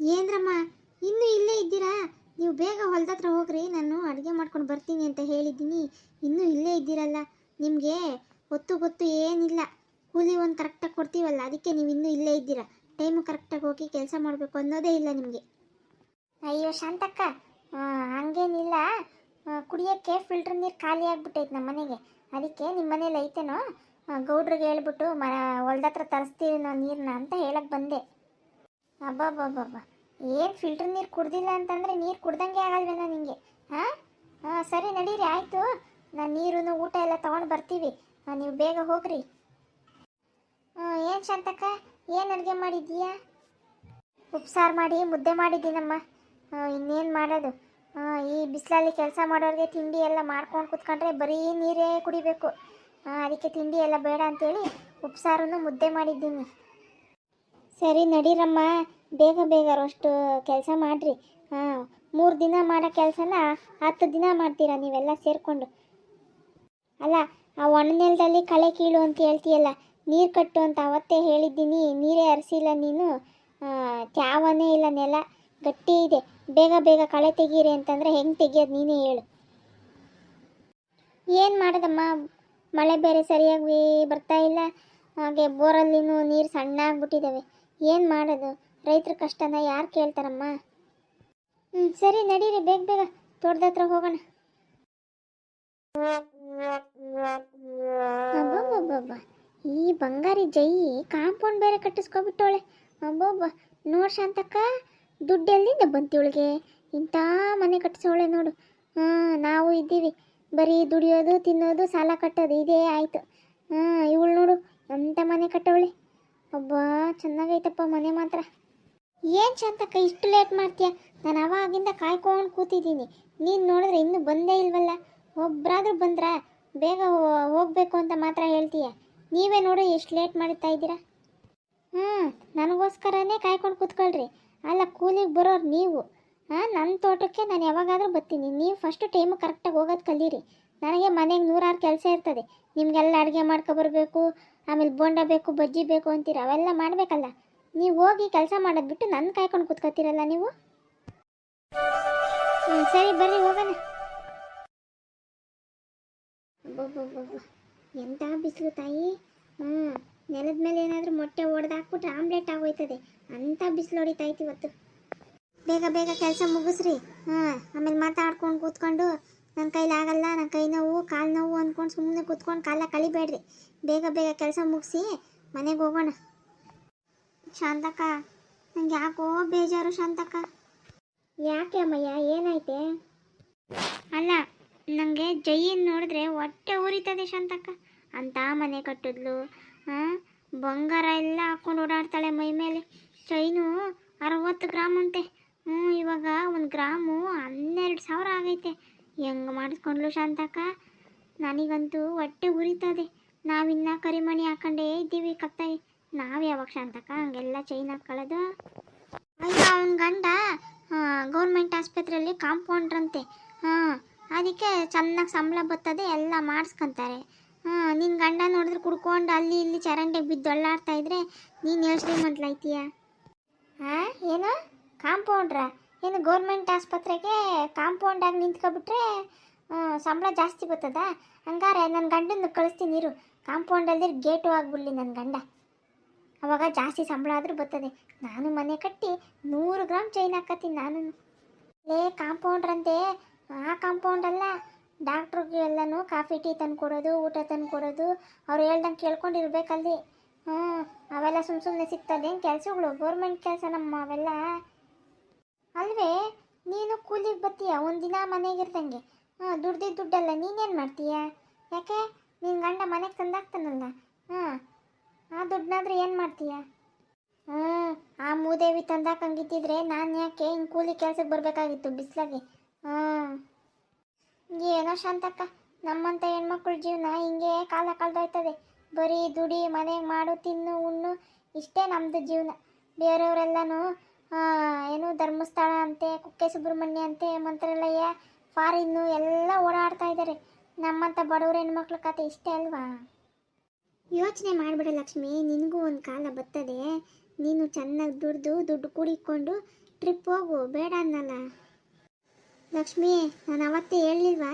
ಏನ್ರಮ್ಮ, ಇನ್ನೂ ಇಲ್ಲೇ ಇದ್ದೀರಾ? ನೀವು ಬೇಗ ಹೊಲ್ದ ಹತ್ರ ಹೋಗ್ರಿ, ನಾನು ಅಡುಗೆ ಮಾಡ್ಕೊಂಡು ಬರ್ತೀನಿ ಅಂತ ಹೇಳಿದ್ದೀನಿ. ಇನ್ನೂ ಇಲ್ಲೇ ಇದ್ದೀರಲ್ಲ, ನಿಮಗೆ ಹೊತ್ತು ಗೊತ್ತು ಏನಿಲ್ಲ. ಕೂಲಿ ಒಂದು ಕರೆಕ್ಟಾಗಿ ಕೊಡ್ತೀವಲ್ಲ, ಅದಕ್ಕೆ ನೀವು ಇನ್ನೂ ಇಲ್ಲೇ ಇದ್ದೀರಾ? ಟೈಮು ಕರೆಕ್ಟಾಗಿ ಹೋಗಿ ಕೆಲಸ ಮಾಡಬೇಕು ಅನ್ನೋದೇ ಇಲ್ಲ ನಿಮಗೆ. ಅಯ್ಯೋ ಶಾಂತಕ್ಕ ಹಂಗೇನಿಲ್ಲ. ಕುಡಿಯೋಕ್ಕೆ ಫಿಲ್ಟರ್ ನೀರು ಖಾಲಿ ಆಗಿಬಿಟ್ಟೈತೆ ನಮ್ಮ ಮನೆಗೆ. ಅದಕ್ಕೆ ನಿಮ್ಮ ಮನೇಲಿ ಐತೇನೋ? ಗೌಡ್ರಿಗೆ ಹೇಳ್ಬಿಟ್ಟು ಮ ಹೊಲ್ದ ಹತ್ರ ತರಿಸ್ತೀವಿ ನಾವು ನೀರನ್ನ ಅಂತ ಹೇಳಕ್ಕೆ ಬಂದೆ. ಅಬ್ಬಬ್ಬಬ್ಬಬ್ಬ. ಏನು ಫಿಲ್ಟರ್ ನೀರು ಕುಡ್ದಿಲ್ಲ ಅಂತಂದರೆ ನೀರು ಕುಡ್ದಂಗೆ ಆಗಲ್ವೇನೋ ನಿಮಗೆ ಹಾಂ? ಹಾಂ, ಸರಿ ನಡೀರಿ, ಆಯಿತು. ನಾನು ನೀರು ಊಟ ಎಲ್ಲ ತೊಗೊಂಡು ಬರ್ತೀವಿ. ನೀವು ಬೇಗ ಹೋಗ್ರಿ. ಏನು ಶಾಂತಕ್ಕ? ಏನು ಅಡುಗೆ ಮಾಡಿದ್ದೀಯಾ? ಉಪ್ಸಾರು ಮಾಡಿ, ಮುದ್ದೆ ಮಾಡಿದ್ದೀನಮ್ಮ. ಇನ್ನೇನು ಮಾಡೋದು? ಈ ಬಿಸಿಲಲ್ಲಿ ಕೆಲಸ ಮಾಡೋರಿಗೆ ತಿಂಡಿ ಎಲ್ಲ ಮಾಡ್ಕೊಂಡು ಕುತ್ಕೊಂಡ್ರೆ ಬರೀ ನೀರೇ ಕುಡಿಬೇಕು. ಅದಕ್ಕೆ ತಿಂಡಿ ಎಲ್ಲ ಬೇಡ ಅಂತೇಳಿ ಉಪ್ಸಾರನ್ನು ಮುದ್ದೆ ಮಾಡಿದ್ದೀನಿ. ಸರಿ ನಡೀರಮ್ಮ, ಬೇಗ ಬೇಗ ಅಷ್ಟು ಕೆಲಸ ಮಾಡಿರಿ. ಹಾಂ, ಮೂರು ದಿನ ಮಾಡೋ ಕೆಲಸನ ಹತ್ತು ದಿನ ಮಾಡ್ತೀರಾ ನೀವೆಲ್ಲ ಸೇರಿಕೊಂಡು. ಅಲ್ಲ, ಆ ಒಣ ನೆಲದಲ್ಲಿ ಕಳೆ ಕೀಳು ಅಂತ ಹೇಳ್ತೀಯಲ್ಲ, ನೀರು ಕಟ್ಟು ಅಂತ ಅವತ್ತೇ ಹೇಳಿದ್ದೀನಿ, ನೀರೇ ಹರಿಸಿಲ್ಲ ನೀನು. ತ್ಯಾವನೇ ಇಲ್ಲ ನೆಲ, ಗಟ್ಟಿ ಇದೆ. ಬೇಗ ಬೇಗ ಕಳೆ ತೆಗೀರಿ ಅಂತಂದರೆ ಹೆಂಗೆ ತೆಗಿಯೋದು ನೀನೇ ಹೇಳು. ಏನು ಮಾಡೋದಮ್ಮ? ಮಳೆ ಬೇರೆ ಸರಿಯಾಗಿ ಬರ್ತಾ ಇಲ್ಲ. ಹಾಗೆ ಬೋರಲ್ಲಿನೂ ನೀರು ಸಣ್ಣ ಆಗ್ಬಿಟ್ಟಿದ್ದಾವೆ ಏನು ಮಾಡೋದು? ರೈತರ ಕಷ್ಟನ ಯಾರು ಕೇಳ್ತಾರಮ್ಮ? ಹ್ಞೂ ಸರಿ, ನಡೀರಿ, ಬೇಗ ಬೇಗ. ತೋಟದ ಹತ್ರ ಹೋಗೋಣ. ಈ ಬಂಗಾರಿ ಜೈ ಕಾಂಪೌಂಡ್ ಬೇರೆ ಕಟ್ಟಿಸ್ಕೊಬಿಟ್ಟವಳೆ. ಅಬ್ಬಬ್ಬ, ನೋಡ್ ಶಾಂತಕ್ಕ, ದುಡ್ಡು ಎಲ್ಲಿಂದ ಬಂತಿವಳಿಗೆ ಇಂಥ ಮನೆ ಕಟ್ಟಿಸೋಳೆ ನೋಡು. ಹಾಂ, ನಾವು ಇದ್ದೀವಿ. ಬರೀ ದುಡಿಯೋದು, ತಿನ್ನೋದು, ಸಾಲ ಕಟ್ಟೋದು, ಇದೇ ಆಯಿತು. ಹಾಂ, ಇವಳು ನೋಡು ಎಂಥ ಮನೆ ಕಟ್ಟವಳೆ? ಒಬ್ಬ ಚೆನ್ನಾಗೈತಪ್ಪ ಮನೆ ಮಾತ್ರ. ಏನು ಚಂದಕ್ಕ ಇಷ್ಟು ಲೇಟ್ ಮಾಡ್ತೀಯ? ನಾನು ಅವಾಗಿಂದ ಕಾಯ್ಕೊಂಡು ಕೂತಿದ್ದೀನಿ. ನೀನು ನೋಡಿದ್ರೆ ಇನ್ನೂ ಬಂದೇ ಇಲ್ವಲ್ಲ? ಒಬ್ಬರಾದ್ರೂ ಬಂದ್ರಾ? ಬೇಗ ಹೋಗ್ಬೇಕು ಅಂತ ಮಾತ್ರ ಹೇಳ್ತೀಯ? ನೀವೇ ನೋಡು ಎಷ್ಟು ಲೇಟ್ ಮಾಡ್ತಾ ಇದ್ದೀರಾ. ಹ್ಞೂ ನನಗೋಸ್ಕರನೇ ಕಾಯ್ಕೊಂಡು ಕೂತ್ಕೊಳ್ರಿ. ಅಲ್ಲ, ಕೂಲಿಗೆ ಬರೋರು ನೀವು. ಹಾಂ ನನ್ನ ತೋಟಕ್ಕೆ ನಾನು ಯಾವಾಗಾದರೂ ಬರ್ತೀನಿ. ನೀವು ಫಸ್ಟು ಟೈಮು ಕರೆಕ್ಟಾಗಿ ಹೋಗೋದು ಕಲೀರಿ. ನನಗೆ ಮನೆಗೆ ನೂರಾರು ಕೆಲಸ ಇರ್ತದೆ. ನಿಮಗೆಲ್ಲ ಅಡುಗೆ ಮಾಡ್ಕೊಬರ್ಬೇಕು ಆಮೇಲೆ ಬೋಂಡ ಬೇಕು, ಬಜ್ಜಿ ಬೇಕು ಅಂತೀರ, ಅವೆಲ್ಲ ಮಾಡಬೇಕಲ್ಲ. ನೀವು ಹೋಗಿ ಕೆಲಸ ಮಾಡೋದು ಬಿಟ್ಟು ನನ್ನ ಕಾಯ್ಕೊಂಡು ಕೂತ್ಕೋತೀರಲ್ಲ ನೀವು? ಹ್ಞೂ ಸರಿ ಬರ್ರಿ, ಹೋಗೋಣ. ಎಂಥ ಬಿಸಿಲು ತಾಯಿ. ಹ್ಞೂ ನೆಲದ ಮೇಲೆ ಏನಾದರೂ ಮೊಟ್ಟೆ ಒಡೆದು ಹಾಕ್ಬಿಟ್ರೆ ಆಮ್ಲೆಟ್ ಆಗೋಯ್ತದೆ. ಅಂಥ ಬಿಸಿಲು ಹೊಡಿತೈತಿ ಇವತ್ತು. ಬೇಗ ಬೇಗ ಕೆಲಸ ಮುಗಿಸ್ರಿ. ಹಾಂ ಆಮೇಲೆ ಮಾತಾಡ್ಕೊಂಡು ಕೂತ್ಕೊಂಡು ನನ್ನ ಕೈಲಿ ಆಗಲ್ಲ ನನ್ನ ಕೈ ನೋವು ಕಾಲು ನೋವು ಅಂದ್ಕೊಂಡು ಸುಮ್ಮನೆ ಕೂತ್ಕೊಂಡು ಕಾಲ ಕಳಿಬೇಡ್ರಿ. ಬೇಗ ಬೇಗ ಕೆಲಸ ಮುಗಿಸಿ ಮನೆಗೆ ಹೋಗೋಣ. ಶಾಂತಕ್ಕ ನಂಗೆ ಯಾಕೋ ಬೇಜಾರು ಶಾಂತಕ್ಕ. ಯಾಕೆ ಅಮ್ಮಯ್ಯ ಏನೈತೆ ಅಲ್ಲ ನನಗೆ ಜೈನ್ ನೋಡಿದ್ರೆ ಹೊಟ್ಟೆ ಉರಿತದೆ ಶಾಂತಕ್ಕ. ಅಂತ ಮನೆ ಕಟ್ಟಿದ್ಲು. ಹಾಂ ಬಂಗಾರ ಎಲ್ಲ ಹಾಕೊಂಡು ಓಡಾಡ್ತಾಳೆ ಮೈ ಮೇಲೆ. ಚೈನು ಅರವತ್ತು ಗ್ರಾಮ್ ಅಂತೆ. ಹ್ಞೂ ಇವಾಗ ಒಂದು ಗ್ರಾಮು ಹನ್ನೆರಡು ಸಾವಿರ ಆಗೈತೆ. ಹೆಂಗೆ ಮಾಡಿಸ್ಕೊಂಡ್ಲು ಶಾಂತಕ್ಕ? ನನಗಂತೂ ಹೊಟ್ಟೆ ಉರಿತದೆ. ನಾವಿನ್ನ ಕರಿಮಣಿ ಹಾಕೊಂಡೇ ಇದ್ದೀವಿ ಕತ್ತಾಗಿ ನಾವು ಯಾವಾಗ ಶಾಂತಕ್ಕ ಹಂಗೆಲ್ಲ ಚೈನ್ ಹಾಕೊಳ್ಳೋದು ಅಯ್ಯೋ, ಅವನ ಗಂಡ ಗೌರ್ಮೆಂಟ್ ಆಸ್ಪತ್ರೆಯಲ್ಲಿ ಕಾಂಪೌಂಡ್ರಂತೆ ಹಾಂ, ಅದಕ್ಕೆ ಚೆನ್ನಾಗಿ ಸಂಬಳ ಬರ್ತದೆ, ಎಲ್ಲ ಮಾಡಿಸ್ಕೊಂತಾರೆ. ಹಾಂ ನಿನ್ನ ಗಂಡ ನೋಡಿದ್ರೆ ಕುಡ್ಕೊಂಡು ಅಲ್ಲಿ ಇಲ್ಲಿ ಚರಂಡಿಗೆ ಬಿದ್ದು ಒಳ್ಳಾಡ್ತಾ ಇದ್ರೆ ನೀನು ಯೋಚನೆ ಶ್ರೀಮಂತ್ಲೈತೀಯ ಹಾಂ ಏನು? ಕಾಂಪೌಂಡ್ರ ಏನು ಗೌರ್ಮೆಂಟ್ ಆಸ್ಪತ್ರೆಗೆ ಕಾಂಪೌಂಡಾಗಿ ನಿಂತ್ಕೊಬಿಟ್ರೆ ಸಂಬಳ ಜಾಸ್ತಿ ಬರ್ತದ? ಹಂಗಾರೆ ನನ್ನ ಗಂಡನ ಕಳಿಸ್ತೀನಿ, ಇರು. ಕಾಂಪೌಂಡಲ್ಲಿ ಗೇಟು ಆಗ್ಬಿಡ್ಲಿ ನನ್ನ ಗಂಡ. ಅವಾಗ ಜಾಸ್ತಿ ಸಂಬಳ ಆದರೂ ಬರ್ತದೆ. ನಾನು ಮನೆ ಕಟ್ಟಿ ನೂರು ಗ್ರಾಮ್ ಚೈನ್ ಹಾಕತ್ತೀನಿ ನಾನು. ಲೇ ಕಾಂಪೌಂಡ್ರಂತೆ ಆ ಕಾಂಪೌಂಡ್ ಅಲ್ಲ. ಡಾಕ್ಟ್ರಿಗೆ ಎಲ್ಲನೂ ಕಾಫಿ ಟೀ ತಂದು ಕೊಡೋದು, ಊಟ ತಂದು ಕೊಡೋದು. ಅವ್ರು ಹೇಳ್ದಂಗೆ ಕೇಳ್ಕೊಂಡಿರ್ಬೇಕಲ್ಲಿ ಹ್ಞೂ ಅವೆಲ್ಲ ಸುಮ್ಮ ಸುಮ್ಮನೆ ಸಿಗ್ತದೆ ಕೆಲಸಗಳು? ಗೌರ್ಮೆಂಟ್ ಕೆಲಸ ನಮ್ಮ ಅವೆಲ್ಲ. ಅಲ್ವೇ ನೀನು ಕೂಲಿಗೆ ಬತ್ತೀಯ? ಒಂದಿನ ಮನೆಗಿರ್ದಂಗೆ ಹಾಂ ದುಡ್ದಿದ್ದ ದುಡ್ಡಲ್ಲ, ನೀನೇನು ಮಾಡ್ತೀಯ? ಯಾಕೆ? ನಿನ್ನ ಗಂಡ ಮನೆಗೆ ತಂದಾಗ್ತಾನಲ್ಲ ಹಾಂ, ಆ ದುಡ್ಡನ್ನಾದ್ರೆ ಏನು ಮಾಡ್ತೀಯ? ಹ್ಞೂ ಆ ಮೂದೇವಿ ತಂದಾಕಂಗಿತ್ತಿದ್ರೆ ನಾನು ಯಾಕೆ ಹಿಂಗೆ ಕೂಲಿ ಕೆಲಸಕ್ಕೆ ಬರಬೇಕಾಗಿತ್ತು ಬಿಸ್ಲಾಗೆ? ಹಾಂ. ಏನೋ ಶಾಂತಕ್ಕ ನಮ್ಮಂಥ ಹೆಣ್ಮಕ್ಳ ಜೀವನ ಹಿಂಗೆ ಕಾಲ ಕಳೆದೋಯ್ತದೆ. ಬರೀ ದುಡಿ ಮನೆಗೆ ಮಾಡು, ತಿನ್ನು, ಉಣ್ಣು, ಇಷ್ಟೇ ನಮ್ಮದು ಜೀವನ. ಬೇರೆಯವರೆಲ್ಲನೂ ಏನು ಧರ್ಮಸ್ಥಳ ಅಂತೆ, ಕುಕ್ಕೆ ಸುಬ್ರಹ್ಮಣ್ಯ ಅಂತೆ, ಮಂತ್ರಾಲಯ, ಫಾರಿನ್ನು ಎಲ್ಲ ಓಡಾಡ್ತಾ ಇದ್ದಾರೆ. ನಮ್ಮಂಥ ಬಡವ್ರ ಹೆಣ್ಮಕ್ಳ ಕತೆ ಇಷ್ಟೇ ಅಲ್ವಾ? ಯೋಚನೆ ಮಾಡಿಬಿಡ ಲಕ್ಷ್ಮಿ, ನಿನಗೂ ಒಂದು ಕಾಲ ಬರ್ತದೆ. ನೀನು ಚೆನ್ನಾಗಿ ದುಡ್ದು ದುಡ್ಡು ಕೂಡಿಕೊಂಡು ಟ್ರಿಪ್ ಹೋಗು, ಬೇಡ ಅನ್ನಲ್ಲ. ಲಕ್ಷ್ಮಿ, ನಾನು ಅವತ್ತೇ ಹೇಳಿಲ್ವಾ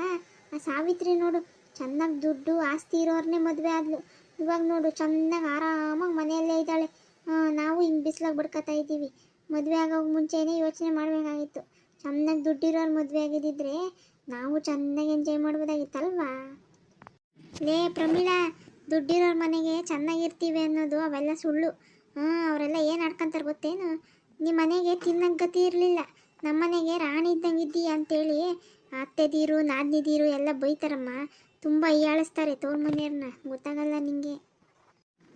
ಆ ಸಾವಿತ್ರಿ ನೋಡು, ಚೆನ್ನಾಗಿ ದುಡ್ಡು, ಆಸ್ತಿ ಇರೋರನ್ನೇ ಮದುವೆ ಆದ್ಲು. ಇವಾಗ ನೋಡು, ಚೆನ್ನಾಗಿ ಆರಾಮಾಗಿ ಮನೆಯಲ್ಲೇ ಇದ್ದಾಳೆ. ನಾವು ಹಿಂಗೆ ಬಿಸಿಲಾಗಿ ಬಡ್ಕೊತಾ ಇದ್ದೀವಿ. ಮದುವೆ ಆಗೋಕೆ ಮುಂಚೆನೇ ಯೋಚನೆ ಮಾಡಬೇಕಾಗಿತ್ತು. ಚೆನ್ನಾಗಿ ದುಡ್ಡಿರೋರು ಮದುವೆ ಆಗಿದ್ದಿದ್ರೆ ನಾವು ಚೆನ್ನಾಗಿ ಎಂಜಾಯ್ ಮಾಡ್ಬೋದಾಗಿತ್ತಲ್ವಾ? ಲೇ ಪ್ರಮೀಳಾ, ದುಡ್ಡಿರೋರ ಮನೆಗೆ ಚೆನ್ನಾಗಿರ್ತೀವಿ ಅನ್ನೋದು ಅವೆಲ್ಲ ಸುಳ್ಳು. ಹಾಂ ಅವರೆಲ್ಲ ಏನು ಆಡ್ಕೊಂತಾರೆ ಗೊತ್ತೇನು? ನಿಮ್ಮ ಮನೆಗೆ ತಿನ್ನಕ್ಕೆ ಗತಿ ಇರಲಿಲ್ಲ. ನಮ್ಮ ಮನೆಗೆ ರಾಣಿ ಇದ್ದಂಗೆ ಇದ್ದೀಯ ಅಂತೇಳಿ ಅತ್ತೆದೀರು ನಾದ್ನಿದೀರು ಎಲ್ಲ ಬೈತಾರಮ್ಮ. ತುಂಬ ಹೀಯಾಳಿಸ್ತಾರೆ ತೋರ್ ಮನೆಯವ್ರನ್ನ ಗೊತ್ತಾಗಲ್ಲ ನಿಂಗೆ.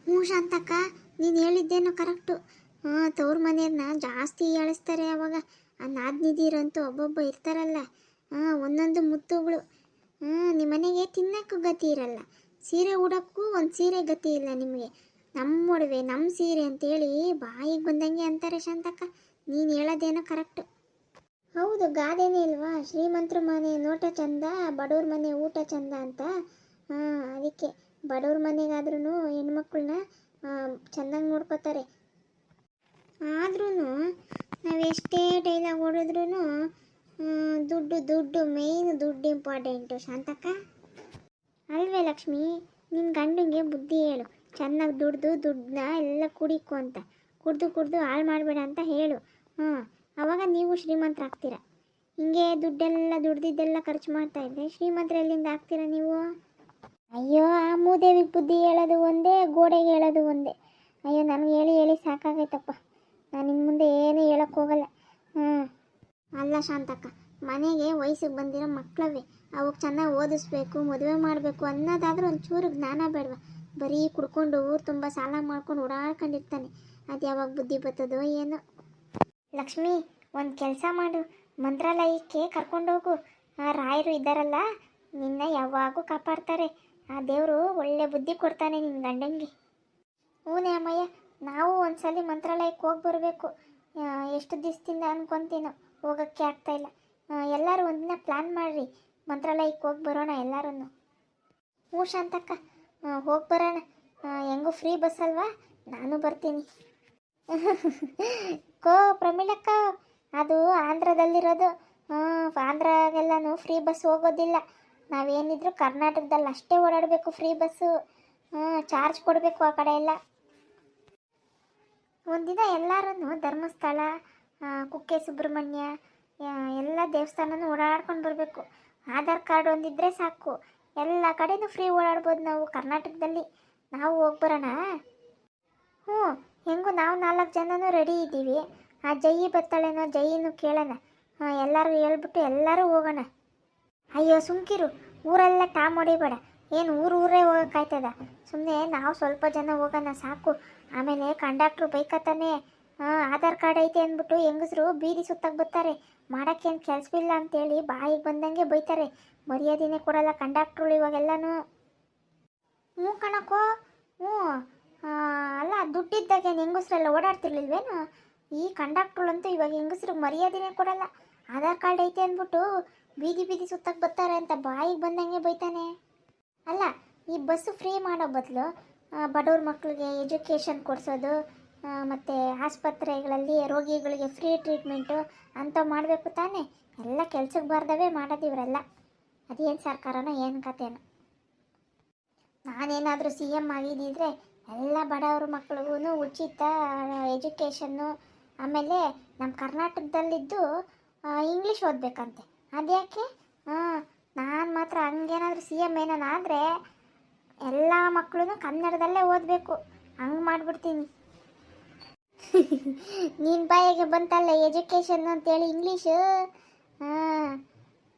ಹ್ಞೂ ಶಾಂತಕ್ಕ, ನೀನು ಹೇಳಿದ್ದೇನೋ ಕರೆಕ್ಟು. ಹಾಂ, ತವ್ರ ಮನೆಯವ್ರನ್ನ ಜಾಸ್ತಿ ಹೀಯಾಳಿಸ್ತಾರೆ ಅವಾಗ. ಆ ನಾದ್ನಿದೀರಂತೂ ಒಬ್ಬೊಬ್ಬ ಇರ್ತಾರಲ್ಲ. ಹಾಂ, ಒಂದೊಂದು ಮುತ್ತುಗಳು. ಹ್ಞೂ ನಿಮ್ಮ ಮನೆಗೆ ತಿನ್ನಕ್ಕೂ ಗತಿ ಇರಲ್ಲ. ಸೀರೆ ಉಡೋಕ್ಕೂ ಒಂದು ಸೀರೆ ಗತಿ ಇಲ್ಲ ನಿಮಗೆ. ನಮ್ಮ ಒಡವೆ ನಮ್ಮ ಸೀರೆ ಅಂತೇಳಿ ಬಾಯಿಗೆ ಬಂದಂಗೆ ಅಂತಾರೆ ಶಾಂತಕ್ಕ. ನೀನು ಹೇಳೋದೇನೋ ಕರೆಕ್ಟು. ಹೌದು, ಗಾದೆನೇ ಇಲ್ವಾ? ಶ್ರೀಮಂತರ ಮನೆ, ನೋಟ ಚಂದ, ಬಡವ್ರ ಮನೆ, ಊಟ ಚಂದ ಅಂತ. ಹಾಂ, ಅದಕ್ಕೆ ಬಡವ್ರ ಮನೆಗಾದ್ರೂ ಹೆಣ್ಮಕ್ಳನ್ನ ಚೆನ್ನಾಗಿ ನೋಡ್ಕೋತಾರೆ. ಆದ್ರೂ ನಾವು ಎಷ್ಟೇ ಡೈಲಾಗ್ ಹೊಡೆದ್ರೂ ದುಡ್ಡು ದುಡ್ಡು ಮೇಯ್ನ್ ದುಡ್ಡು ಇಂಪಾರ್ಟೆಂಟು ಶಾಂತಕ್ಕ? ಅಲ್ವೇ ಲಕ್ಷ್ಮಿ? ನಿನ್ನ ಗಂಡನಿಗೆ ಬುದ್ಧಿ ಹೇಳು. ಚೆನ್ನಾಗಿ ದುಡ್ದು, ದುಡ್ಡನ್ನ ಎಲ್ಲ ಕುಡಿಕು ಅಂತ. ಕುಡ್ದು ಕುಡ್ದು ಹಾಳು ಮಾಡಬೇಡ ಅಂತ ಹೇಳು. ಹ್ಞೂ ಅವಾಗ ನೀವು ಶ್ರೀಮಂತರಾಗ್ತೀರ ಹಿಂಗೆ ದುಡ್ಡೆಲ್ಲ, ದುಡ್ದಿದ್ದೆಲ್ಲ ಖರ್ಚು ಮಾಡ್ತಾ ಇದ್ದೆ ಶ್ರೀಮಂತರ ಎಲ್ಲಿಂದ ಆಗ್ತೀರಾ ನೀವು? ಅಯ್ಯೋ, ಆ ಮೂದೇವಿಗೆ ಬುದ್ಧಿ ಹೇಳೋದು ಒಂದೇ, ಗೋಡೆಗೆ ಹೇಳೋದು ಒಂದೇ. ಅಯ್ಯೋ, ನನಗೆ ಹೇಳಿ ಹೇಳಿ ಸಾಕಾಗೈತಪ್ಪ. ನಾನು ಇನ್ನು ಮುಂದೆ ಏನೂ ಹೇಳಕ್ಕೆ ಹೋಗಲ್ಲ. ಹ್ಞೂ ಅಲ್ಲ ಶಾಂತಕ್ಕ, ಮನೆಗೆ ವಯಸ್ಸಿಗೆ ಬಂದಿರೋ ಮಕ್ಕಳವೇ ಅವಕ್ಕೆ ಚೆನ್ನಾಗಿ ಓದಿಸ್ಬೇಕು, ಮದುವೆ ಮಾಡಬೇಕು ಅನ್ನೋದಾದ್ರೂ ಒಂಚೂರು ಜ್ಞಾನ ಬೇಡವಾ. ಬರೀ ಕುಡ್ಕೊಂಡು ಊರು ತುಂಬ ಸಾಲ ಮಾಡ್ಕೊಂಡು ಓಡಾಡ್ಕೊಂಡಿರ್ತಾನೆ. ಅದು ಯಾವಾಗ ಬುದ್ಧಿ ಬರ್ತದೋ ಏನೋ. ಲಕ್ಷ್ಮಿ, ಒಂದು ಕೆಲಸ ಮಾಡು. ಮಂತ್ರಾಲಯಕ್ಕೆ ಕರ್ಕೊಂಡೋಗು ಆ ರಾಯರು ಇದ್ದಾರಲ್ಲ, ನಿನ್ನ ಯಾವಾಗೂ ಕಾಪಾಡ್ತಾರೆ. ಆ ದೇವರು ಒಳ್ಳೆ ಬುದ್ಧಿ ಕೊಡ್ತಾನೆ ನಿನ್ನ ಗಂಡಂಗೆ. ಹ್ಞೂ ಅಮ್ಮಯ್ಯ ನಾವು ಒಂದ್ಸಲಿ ಮಂತ್ರಾಲಯಕ್ಕೆ ಹೋಗಿ ಬರಬೇಕು. ಎಷ್ಟು ದಿವಸದಿಂದ ಅನ್ಕೊಂತೀನೋ, ಹೋಗೋಕ್ಕೆ ಆಗ್ತಾಯಿಲ್ಲ ಎಲ್ಲರೂ ಒಂದಿನ ಪ್ಲ್ಯಾನ್ ಮಾಡಿರಿ. ಮಂತ್ರಾಲಯಕ್ಕೆ ಹೋಗಿ ಬರೋಣ ಎಲ್ಲರೂ ಹ್ಞೂ ಶಾಂತಕ್ಕ ಹೋಗಿ ಬರೋಣ. ಹೆಂಗೂ ಫ್ರೀ ಬಸ್ ಅಲ್ವಾ? ನಾನು ಬರ್ತೀನಿ. ಕೋ ಪ್ರಮೀಳಕ್ಕ, ಅದು ಆಂಧ್ರದಲ್ಲಿರೋದು. ಆಂಧ್ರಾಗೆಲ್ಲನೂ ಫ್ರೀ ಬಸ್ ಹೋಗೋದಿಲ್ಲ. ನಾವೇನಿದ್ರು ಕರ್ನಾಟಕದಲ್ಲಿ ಅಷ್ಟೇ ಓಡಾಡಬೇಕು ಫ್ರೀ ಬಸ್ಸು ಚಾರ್ಜ್ ಕೊಡಬೇಕು ಆ ಕಡೆ ಎಲ್ಲ. ಒಂದಿನ ಎಲ್ಲರೂ ಧರ್ಮಸ್ಥಳ ಕುಕ್ಕೆ ಸುಬ್ರಹ್ಮಣ್ಯ ಎಲ್ಲ ದೇವಸ್ಥಾನನೂ ಓಡಾಡ್ಕೊಂಡು ಬರಬೇಕು. ಆಧಾರ್ ಕಾರ್ಡ್ ಒಂದಿದ್ರೆ ಸಾಕು. ಎಲ್ಲ ಕಡೆನೂ ಫ್ರೀ ಓಡಾಡ್ಬೋದು ನಾವು ಕರ್ನಾಟಕದಲ್ಲಿ. ನಾವು ಹೋಗಿ ಬರೋಣ? ಹ್ಞೂ, ಹೆಂಗು ನಾವು ನಾಲ್ಕು ಜನನೂ ರೆಡಿ ಇದ್ದೀವಿ. ಆ ಜೈ ಬರ್ತಾಳೇನೋ ಜೈನು ಕೇಳೋಣ. ಎಲ್ಲರೂ ಹೇಳ್ಬಿಟ್ಟು ಎಲ್ಲರೂ ಹೋಗೋಣ. ಅಯ್ಯೋ, ಸುಮ್ಕಿರು. ಊರೆಲ್ಲ ಟಾಮ್ ಹೊಡಿಬೇಡ. ಏನು ಊರು ಊರೇ ಹೋಗೋಕ್ಕಾಯ್ತದ? ಸುಮ್ಮನೆ ನಾವು ಸ್ವಲ್ಪ ಜನ ಹೋಗೋಣ, ಸಾಕು. ಆಮೇಲೆ ಕಂಡಕ್ಟ್ರು ಬೈಕತ್ತಾನೆ ಆಧಾರ್ ಕಾರ್ಡ್ ಐತೆ ಅಂದ್ಬಿಟ್ಟು ಹೆಂಗಸರು ಬೀದಿ ಸುತ್ತಕ್ಕೆ ಬರ್ತಾರೆ. ಮಾಡೋಕ್ಕೇನು ಕೆಲಸವಿಲ್ಲ ಅಂತೇಳಿ ಬಾಯಿಗೆ ಬಂದಂಗೆ ಬೈತಾರೆ. ಮರ್ಯಾದೆನೇ ಕೊಡಲ್ಲ ಕಂಡಕ್ಟ್ರುಗಳು ಇವಾಗೆಲ್ಲನೂ. ಹ್ಞೂ ಕಣಕ್ಕೋ, ಹ್ಞೂ. ಅಲ್ಲ ದುಡ್ಡಿದ್ದಾಗ ಏನು ಹೆಂಗಸ್ರೆಲ್ಲ ಓಡಾಡ್ತಿರ್ಲಿಲ್ವೇನು? ಈ ಕಂಡಕ್ಟ್ರುಗಳಂತೂ ಇವಾಗ ಹೆಂಗಸ್ರಿಗೆ ಮರ್ಯಾದೆನೇ ಕೊಡಲ್ಲ. ಆಧಾರ್ ಕಾರ್ಡ್ ಐತೆ ಅಂದ್ಬಿಟ್ಟು ಬೀದಿ ಬೀದಿ ಸುತ್ತಕ್ಕೆ ಬರ್ತಾರೆ ಅಂತ ಬಾಯಿಗೆ ಬಂದಂಗೆ ಬೈತಾನೆ. ಅಲ್ಲ, ಈ ಬಸ್ಸು ಫ್ರೀ ಮಾಡೋ ಬದಲು ಬಡವ್ರ ಮಕ್ಕಳಿಗೆ ಎಜುಕೇಷನ್ ಕೊಡಿಸೋದು ಮತ್ತು ಆಸ್ಪತ್ರೆಗಳಲ್ಲಿ ರೋಗಿಗಳಿಗೆ ಫ್ರೀ ಟ್ರೀಟ್ಮೆಂಟು ಅಂತ ಮಾಡಬೇಕು ತಾನೇ. ಎಲ್ಲ ಕೆಲ್ಸಕ್ಕೆ ಬಾರ್ದವೇ ಮಾಡೋದು ಇವರೆಲ್ಲ. ಅದೇನು ಸರ್ಕಾರನೋ ಏನು ಕಥೆನೋ. ನಾನೇನಾದರೂ ಸಿ ಎಂ ಆಗಿದ್ದಿದ್ರೆ ಎಲ್ಲ ಬಡವ್ರ ಮಕ್ಳಿಗೂ ಉಚಿತ ಎಜುಕೇಷನ್ನು, ಆಮೇಲೆ ನಮ್ಮ ಕರ್ನಾಟಕದಲ್ಲಿದ್ದು ಇಂಗ್ಲೀಷ್ ಓದಬೇಕಂತೆ. ಅದ್ಯಾಕೆ? ಹಾಂ ನಾನು ಮಾತ್ರ ಹಂಗೇನಾದರೂ ಸಿ ಎಂ ಏನಾದ್ರೆ ಎಲ್ಲ ಮಕ್ಕಳು ಕನ್ನಡದಲ್ಲೇ ಓದಬೇಕು. ಹಂಗೆ ಮಾಡಿಬಿಡ್ತೀನಿ. ನಿನ್ನ ಬಾಯಿಗೆ ಬಂತಲ್ಲ ಎಜುಕೇಷನ್ ಅಂತೇಳಿ ಇಂಗ್ಲೀಷು ಹಾಂ.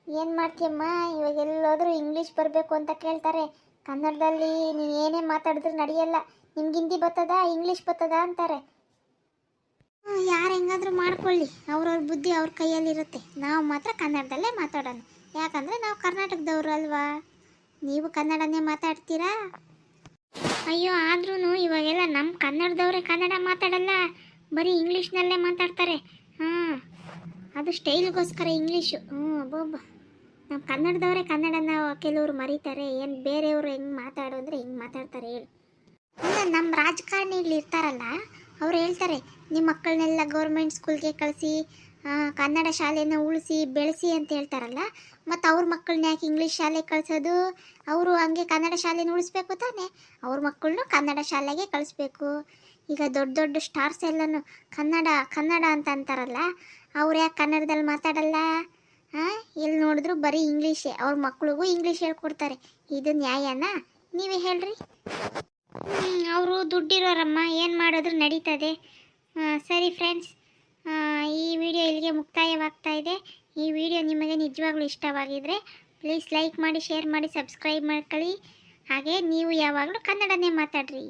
ಏನು ಮಾಡ್ತೀಯಮ್ಮ? ಇವಾಗ ಎಲ್ಲೋದ್ರೂ ಇಂಗ್ಲೀಷ್ ಬರಬೇಕು ಅಂತ ಕೇಳ್ತಾರೆ. ಕನ್ನಡದಲ್ಲಿ ನೀನು ಏನೇ ಮಾತಾಡಿದ್ರು ನಡೆಯಲ್ಲ. ನಿಮ್ಗೆ ಹಿಂದಿ ಬರ್ತದ ಇಂಗ್ಲೀಷ್ ಬರ್ತದ ಅಂತಾರೆ. ಯಾರು ಹೆಂಗಾದ್ರೂ ಮಾಡ್ಕೊಳ್ಳಿ. ಅವ್ರವ್ರ ಬುದ್ಧಿ ಅವ್ರ ಕೈಯಲ್ಲಿರುತ್ತೆ. ನಾವು ಮಾತ್ರ ಕನ್ನಡದಲ್ಲೇ ಮಾತಾಡೋಣ. ಯಾಕಂದರೆ ನಾವು ಕರ್ನಾಟಕದವ್ರು ಅಲ್ವಾ? ನೀವು ಕನ್ನಡನೇ ಮಾತಾಡ್ತೀರಾ? ಅಯ್ಯೋ ಆದ್ರೂ ಇವಾಗೆಲ್ಲ ನಮ್ಮ ಕನ್ನಡದವ್ರೆ ಕನ್ನಡ ಮಾತಾಡಲ್ಲ. ಬರೀ ಇಂಗ್ಲೀಷ್ನಲ್ಲೇ ಮಾತಾಡ್ತಾರೆ. ಹಾಂ, ಅದು ಸ್ಟೈಲ್ಗೋಸ್ಕರ ಇಂಗ್ಲೀಷು. ಹ್ಞೂ ಅಬ್ಬಬ್ಬ ನಮ್ಮ ಕನ್ನಡದವರೇ ಕನ್ನಡನ ಕೆಲವರು ಮರೀತಾರೆ. ಏನು ಬೇರೆಯವರು ಹೆಂಗೆ ಮಾತಾಡು ಅಂದರೆ ಹೆಂಗೆ ಮಾತಾಡ್ತಾರೆ ಹೇಳಿ. ಅಲ್ಲ ನಮ್ಮ ರಾಜಕಾರಣಿಗಳು ಇರ್ತಾರಲ್ಲ, ಅವ್ರು ಹೇಳ್ತಾರೆ ನಿಮ್ಮ ಮಕ್ಕಳನ್ನೆಲ್ಲ ಗೌರ್ಮೆಂಟ್ ಸ್ಕೂಲ್ಗೆ ಕಳಿಸಿ ಕನ್ನಡ ಶಾಲೆನ ಉಳಿಸಿ, ಬೆಳೆಸಿ ಅಂತ ಹೇಳ್ತಾರಲ್ಲ? ಮತ್ತು ಅವ್ರ ಮಕ್ಕಳನ್ನ ಯಾಕೆ ಇಂಗ್ಲೀಷ್ ಶಾಲೆಗೆ ಕಳಿಸೋದು? ಅವರು ಹಂಗೆ ಕನ್ನಡ ಶಾಲೆನ ಉಳಿಸ್ಬೇಕು ತಾನೇ? ಅವ್ರ ಮಕ್ಕಳನ್ನು ಕನ್ನಡ ಶಾಲೆಗೆ ಕಳಿಸ್ಬೇಕು. ಈಗ ದೊಡ್ಡ ದೊಡ್ಡ ಸ್ಟಾರ್ಸ್ ಎಲ್ಲನೂ ಕನ್ನಡ ಕನ್ನಡ ಅಂತ ಅಂತಾರಲ್ಲ? ಅವ್ರು ಯಾಕೆ ಕನ್ನಡದಲ್ಲಿ ಮಾತಾಡಲ್ಲ? ಹಾಂ ಎಲ್ಲಿ ನೋಡಿದ್ರು ಬರೀ ಇಂಗ್ಲೀಷೇ ಅವ್ರ ಮಕ್ಕಳಿಗೂ ಇಂಗ್ಲೀಷ್ ಹೇಳ್ಕೊಡ್ತಾರೆ. ಇದು ನ್ಯಾಯನಾ? ನೀವೇ ಹೇಳ್ರಿ. ಅವರು ದುಡ್ಡಿರೋರಮ್ಮ, ಏನು ಮಾಡಿದ್ರು ನಡೀತದೆ. ಸರಿ ಫ್ರೆಂಡ್ಸ್ ಈ ವಿಡಿಯೋ ಇಲ್ಲಿಗೆ ಮುಕ್ತಾಯವಾಗ್ತಾ ಇದೆ. ಈ ವಿಡಿಯೋ ನಿಮಗೆ ನಿಜವಾಗ್ಲೂ ಇಷ್ಟವಾಗಿದ್ದರೆ ಪ್ಲೀಸ್ ಲೈಕ್ ಮಾಡಿ ಶೇರ್ ಮಾಡಿ ಸಬ್ಸ್ಕ್ರೈಬ್ ಮಾಡ್ಕೊಳ್ಳಿ. ಹಾಗೆ ನೀವು ಯಾವಾಗಲೂ ಕನ್ನಡನೇ ಮಾತಾಡ್ರಿ.